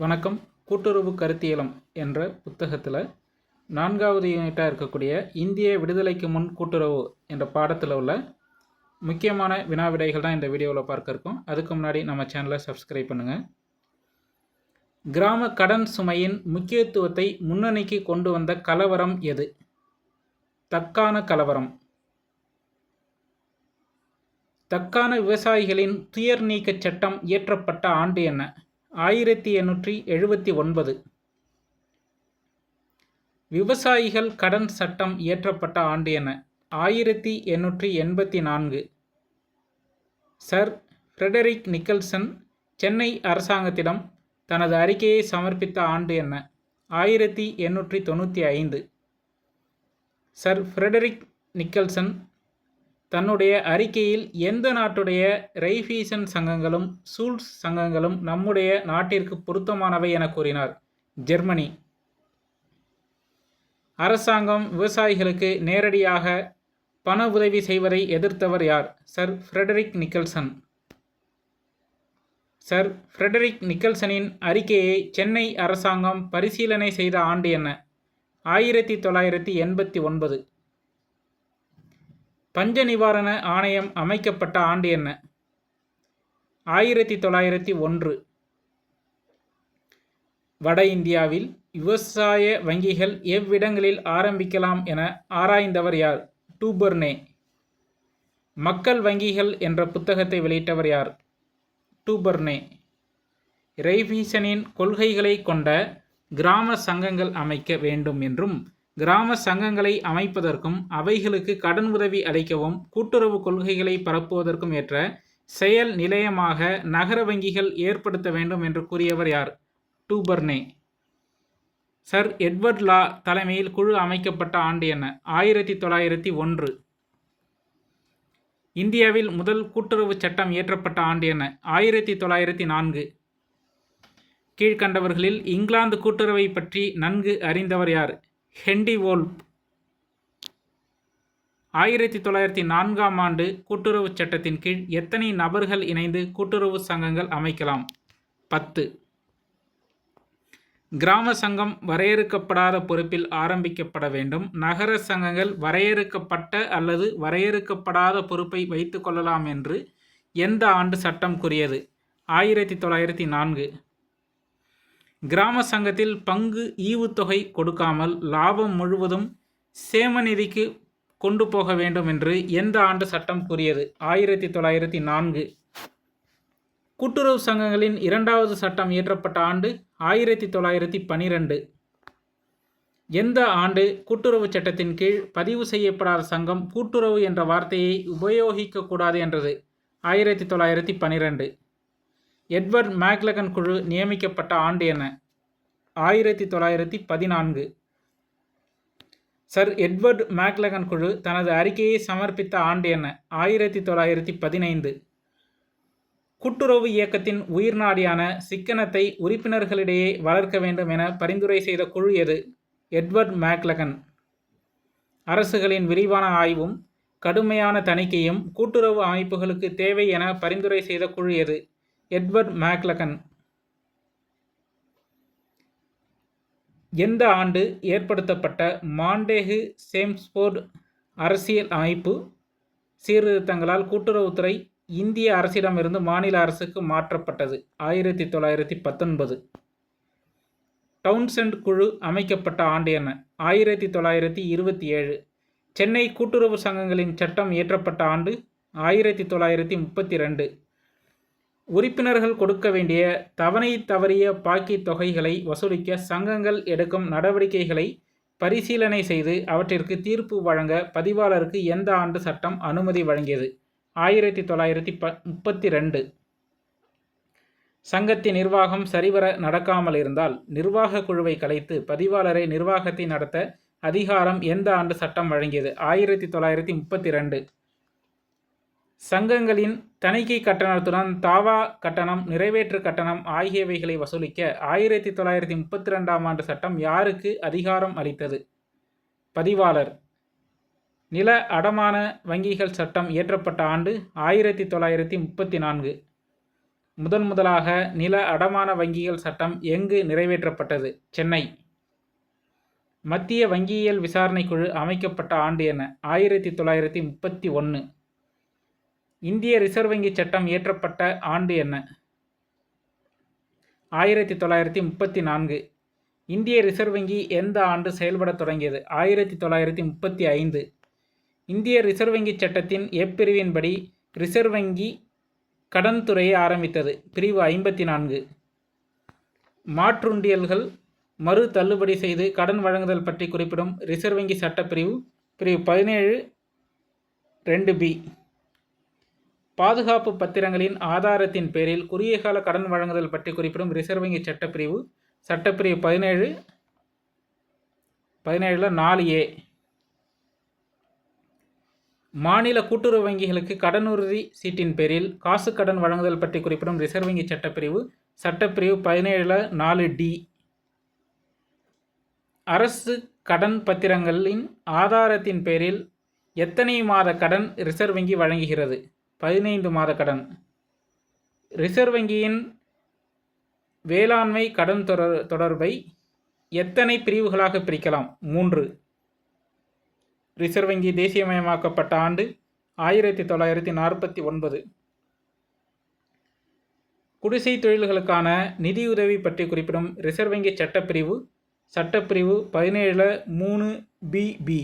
வணக்கம். கூட்டுறவு கருத்தியலம் என்ற புத்தகத்தில் நான்காவது யூனிட்டாக இருக்கக்கூடிய இந்திய விடுதலைக்கு முன் கூட்டுறவு என்ற பாடத்தில் உள்ள முக்கியமான வினா விடைகள் தான் இந்த வீடியோவில் பார்க்க இருக்கோம். அதுக்கு முன்னாடி நம்ம சேனலை சப்ஸ்கிரைப் பண்ணுங்கள் கிராம கடன் சுமையின் முக்கியத்துவத்தை முன்னணிக்கு கொண்டு வந்த கலவரம் எது? தக்கான கலவரம். தக்கான விவசாயிகளின் துயர் நீக்கச் சட்டம் இயற்றப்பட்ட ஆண்டு என்ன? ஆயிரத்தி எண்ணூற்றி எழுபத்தி ஒன்பது. விவசாயிகள் கடன் சட்டம் இயற்றப்பட்ட ஆண்டு என்ன ஆயிரத்தி எண்ணூற்றி எண்பத்தி நான்கு. சர். ஃப்ரெடரிக் நிக்கல்சன் சென்னை அரசாங்கத்திடம் தனது அறிக்கையை சமர்ப்பித்த ஆண்டு என்ன ஆயிரத்தி எண்ணூற்றி தொண்ணூற்றி ஐந்து. சர். ஃப்ரெடரிக் நிக்கல்சன் தன்னுடைய அறிக்கையில் எந்த நாட்டுடைய ரைஃபீசன் சங்கங்களும் சூல்ஸ் சங்கங்களும் நம்முடைய நாட்டிற்கு பொருத்தமானவை என கூறினார். ஜெர்மனி. அரசாங்கம் விவசாயிகளுக்கு நேரடியாக பண உதவி செய்வதை எதிர்த்தவர் யார்? Sir Frederick Nicholson. Sir Frederick நிக்கல்சனின் அறிக்கையை சென்னை அரசாங்கம் பரிசீலனை செய்த ஆண்டு என்ன? ஆயிரத்தி தொள்ளாயிரத்தி எண்பத்தி ஒன்பது. பஞ்ச நிவாரண ஆணையம் அமைக்கப்பட்ட ஆண்டு என்ன? ஆயிரத்தி தொள்ளாயிரத்தி ஒன்று. வட இந்தியாவில் விவசாய வங்கிகள் எவ்விடங்களில் ஆரம்பிக்கலாம் என ஆராய்ந்தவர் யார்? டூபர்னே. மக்கள் வங்கிகள் என்ற புத்தகத்தை வெளியிட்டவர் யார்? டூபர்னே. ரெய்பீசனின் கொள்கைகளை கொண்ட கிராம சங்கங்கள் அமைக்க வேண்டும் என்றும் கிராம சங்கங்களை அமைப்பதற்கும் அவைகளுக்கு கடன் உதவி அளிக்கவும் கூட்டுறவு கொள்கைகளை பரப்புவதற்கும் ஏற்ற செயல் நிலையமாக நகர வங்கிகள் ஏற்படுத்த வேண்டும் என்று கூறியவர் யார்? டூபர்னே. சர் எட்வர்ட் லா தலைமையில் குழு அமைக்கப்பட்ட ஆண்டு என்ன? ஆயிரத்தி தொள்ளாயிரத்தி ஒன்று இந்தியாவில் முதல் கூட்டுறவு சட்டம் இயற்றப்பட்ட ஆண்டு என்ன? ஆயிரத்தி தொள்ளாயிரத்தி நான்கு கீழ்கண்டவர்களில் இங்கிலாந்து கூட்டுறவை பற்றி நன்கு அறிந்தவர் யார்? Hendy Wolf. ஆயிரத்தி தொள்ளாயிரத்தி நான்காம் ஆண்டு கூட்டுறவு சட்டத்தின் கீழ் எத்தனை நபர்கள் இணைந்து கூட்டுறவு சங்கங்கள் அமைக்கலாம்? பத்து. கிராம சங்கம் வரையறுக்கப்படாத பொறுப்பில் ஆரம்பிக்கப்பட வேண்டும். நகர சங்கங்கள் வரையறுக்கப்பட்ட அல்லது வரையறுக்கப்படாத பொறுப்பை வைத்துக்கொள்ளலாம் என்று எந்த ஆண்டு சட்டம் கூறியது? ஆயிரத்தி தொள்ளாயிரத்தி நான்கு கிராம சங்கத்தில் பங்கு ஈவுத்தொகை கொடுக்காமல் லாபம் முழுவதும் சேமநிதிக்கு கொண்டு போக வேண்டும் என்று எந்த ஆண்டு சட்டம் கூறியது? ஆயிரத்தி தொள்ளாயிரத்தி நான்கு. கூட்டுறவு சங்கங்களின் இரண்டாவது சட்டம் இயற்றப்பட்ட ஆண்டு ஆயிரத்தி தொள்ளாயிரத்தி பனிரெண்டு. எந்த ஆண்டு கூட்டுறவு சட்டத்தின் கீழ் பதிவு செய்யப்படாத சங்கம் கூட்டுறவு என்ற வார்த்தையை உபயோகிக்கக்கூடாது என்றது. ஆயிரத்தி தொள்ளாயிரத்தி பனிரெண்டு. எட்வர்ட் மேக்லகன் குழு நியமிக்கப்பட்ட ஆண்டு என்ன? ஆயிரத்தி தொள்ளாயிரத்தி பதினான்கு. சர் எட்வர்ட் மேக்லகன் குழு தனது அறிக்கையை சமர்ப்பித்த ஆண்டு என்ன? ஆயிரத்தி தொள்ளாயிரத்தி பதினைந்து. கூட்டுறவு இயக்கத்தின் உயிர்நாடியான சிக்கனத்தை உறுப்பினர்களிடையே வளர்க்க வேண்டும் என பரிந்துரை செய்த குழு எது? Edward Maclagan. அரசுகளின் விரிவான ஆய்வும் கடுமையான தணிக்கையும் கூட்டுறவு அமைப்புகளுக்கு தேவை என பரிந்துரை செய்த குழு எது? Edward Maclagan. எந்த ஆண்டு ஏற்படுத்தப்பட்ட மாண்டேகு சேம்ஸ்போர்ட் அரசியல் அமைப்பு? சீர்திருத்தங்களால் கூட்டுறவுத்துறை இந்திய அரசிடமிருந்து மாநில அரசுக்கு மாற்றப்பட்டது. ஆயிரத்தி தொள்ளாயிரத்தி பத்தொன்பது. டவுன்சென்ட் குழு அமைக்கப்பட்ட ஆண்டு என்ன? ஆயிரத்தி தொள்ளாயிரத்தி இருபத்தி ஏழு. சென்னை கூட்டுறவு சங்கங்களின் சட்டம் இயற்றப்பட்ட ஆண்டு ஆயிரத்தி தொள்ளாயிரத்தி முப்பத்தி ரெண்டு. உறுப்பினர்கள் கொடுக்க வேண்டிய தவணை தவறிய பாக்கி தொகைகளை வசூலிக்க சங்கங்கள் எடுக்கும் நடவடிக்கைகளை பரிசீலனை செய்து அவற்றிற்கு தீர்ப்பு வழங்க பதிவாளருக்கு எந்த ஆண்டு சட்டம் அனுமதி வழங்கியது? ஆயிரத்தி தொள்ளாயிரத்தி ப முப்பத்தி ரெண்டு சங்கத்தின் நிர்வாகம் சரிவர நடக்காமல் இருந்தால் நிர்வாக குழுவை கலைத்து பதிவாளரை நிர்வாகத்தை நடத்த அதிகாரம் எந்த ஆண்டு சட்டம் வழங்கியது? ஆயிரத்தி தொள்ளாயிரத்தி முப்பத்தி ரெண்டு சங்கங்களின் தணிக்கை கட்டணத்துடன் தாவா கட்டணம் நிறைவேற்று கட்டணம் ஆகியவைகளை வசூலிக்க ஆயிரத்தி தொள்ளாயிரத்தி முப்பத்தி ரெண்டாம் ஆண்டு சட்டம் யாருக்கு அதிகாரம் அளித்தது? பதிவாளர். நில அடமான வங்கிகள் சட்டம் இயற்றப்பட்ட ஆண்டு ஆயிரத்தி தொள்ளாயிரத்தி முப்பத்தி நான்கு முதன் முதலாக நில அடமான வங்கிகள் சட்டம் எங்கு நிறைவேற்றப்பட்டது? சென்னை. மத்திய வங்கியியல் விசாரணை குழு அமைக்கப்பட்ட ஆண்டு என்ன ஆயிரத்தி தொள்ளாயிரத்தி முப்பத்தி ஒன்று இந்திய ரிசர்வ் வங்கி சட்டம் இயற்றப்பட்ட ஆண்டு என்ன? ஆயிரத்தி தொள்ளாயிரத்தி முப்பத்தி நான்கு. இந்திய ரிசர்வ் வங்கி எந்த ஆண்டு செயல்பட தொடங்கியது? ஆயிரத்தி தொள்ளாயிரத்தி முப்பத்தி ஐந்து. இந்திய ரிசர்வ் வங்கி சட்டத்தின் எப்பிரிவின்படி ரிசர்வ் வங்கி கடன் துறையை ஆரம்பித்தது. பிரிவு ஐம்பத்தி நான்கு. மாற்றுண்டியல்கள் மறு தள்ளுபடி செய்து கடன் வழங்குதல் பற்றி குறிப்பிடும் ரிசர்வ் வங்கி சட்டப்பிரிவு பிரிவு பதினேழு ரெண்டு பி. பாதுகாப்பு பத்திரங்களின் ஆதாரத்தின் பேரில் குறுகிய கால கடன் வழங்குதல் பற்றி குறிப்பிடும் ரிசர்வ் வங்கி சட்டப்பிரிவு சட்டப்பிரிவு பதினேழு பதினேழில் நாலு ஏ. மாநில கூட்டுறவு வங்கிகளுக்கு கடனுறுதி சீட்டின் பேரில் காசு கடன் வழங்குதல் பற்றி குறிப்பிடும் ரிசர்வ் வங்கி சட்டப்பிரிவு சட்டப்பிரிவு பதினேழில் நாலு டி. அரசு கடன் பத்திரங்களின் ஆதாரத்தின் பேரில் எத்தனை மாத கடன் ரிசர்வ் வங்கி வழங்குகிறது? பதினைந்து மாத கடன். ரிசர்வ் வங்கியின் வேளாண்மை கடன் தொடர் தொடர்பை எத்தனை பிரிவுகளாக பிரிக்கலாம்? மூன்று. ரிசர்வ் வங்கி தேசியமயமாக்கப்பட்ட ஆண்டு ஆயிரத்தி தொள்ளாயிரத்தி நாற்பத்தி ஒன்பது. குடிசை தொழில்களுக்கான நிதியுதவி பற்றி குறிப்பிடும் ரிசர்வ் வங்கி சட்டப்பிரிவு சட்டப்பிரிவு பதினேழில் மூணு பிபி